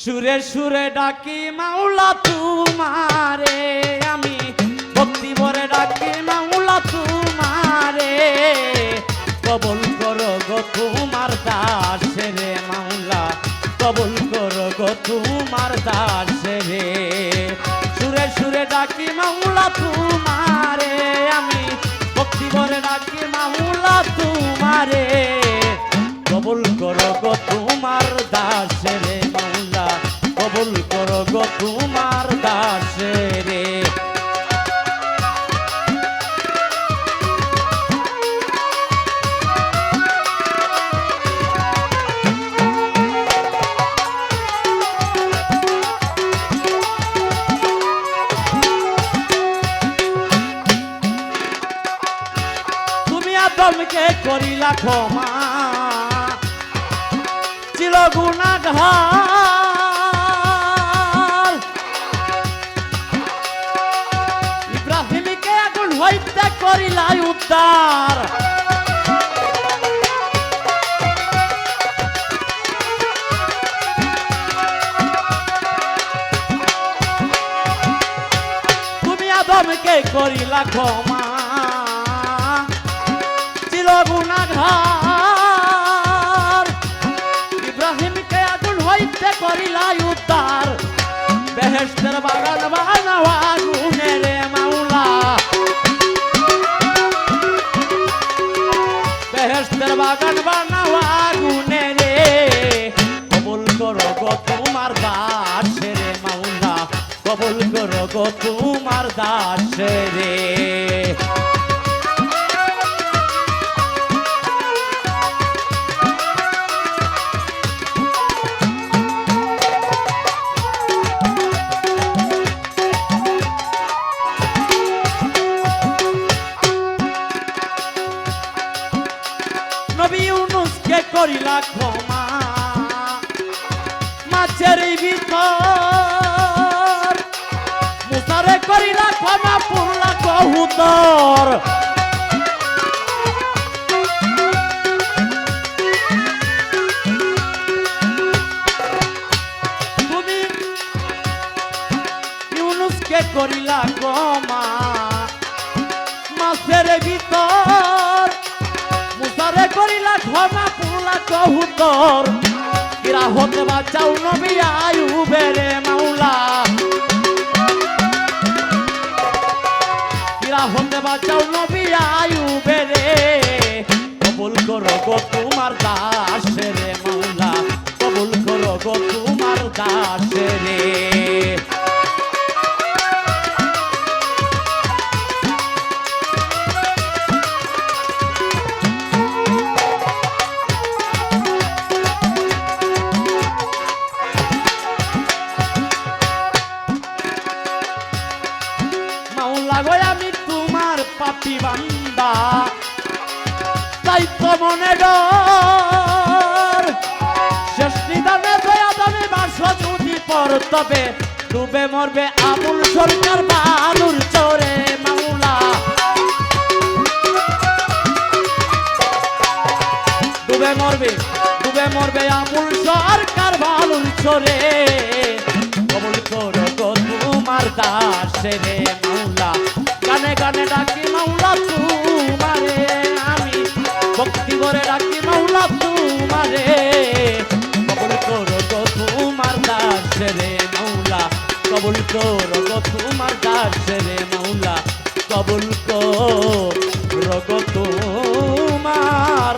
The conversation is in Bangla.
সুরে সুরে ডাকি মাওলা তুমারে, আমি ভক্তি ভরে ডাকি মাওলা তুমারে। কবল করো গো তোমার দাসে রে মাওলা, কবল করো গো তোমার দাসে রে। সুরে সুরে ডাকি মাওলা তুমারে, আমি ভক্তি ভরে ডাকি মাওলা তুমারে। কবুল করো গো গো তোমার দাসে রে। আদমকে করিলা ক্ষমা। ছিল গুণাগার। হইতে করিলাই উদ্ধার। তুমি আদমকে করিলা ক্ষমা। ছিল গুণাঘার ইব্রাহিমকে আগুন হইতে করিলাই উদ্ধার। বেহেস্তের বাগান বানাওয়া বাগান বানাওয়া গুনে রে। কবুল করো গো তোমার দাসে রে মাউনা কবল করো গো তোমার দাসে রে। নবী ইউনুসকে করিলা ক্ষমা। মাছের ভিতর, মুসারে করিলা ক্ষমা পুরলা কহুতর করিলা ক্ষমা। মাছের ভিতর মুসারে করিলা ক্ষমা পুরলা কহুতর কিরা হতে বাঁচাও নবী আয়ু বেরে মাওলা। কিরা হতে বাঁচাও নবী আয়ু বেরে কবুল করো গো তোমার দাসের রে পাপি তাই তো মনে ডর। শেষ বাস যদি পর তবে ডুবে মরবে আমুল সরকার বালুর চরে মাওলা ডুবে মরবে ডুবে মরবে আমুল সরকার বালুর চরে। কবুল করো তোমার দাসে রে কবুল করো গো তোমার কাছে রে মৌলা কবুল তো গো তোমার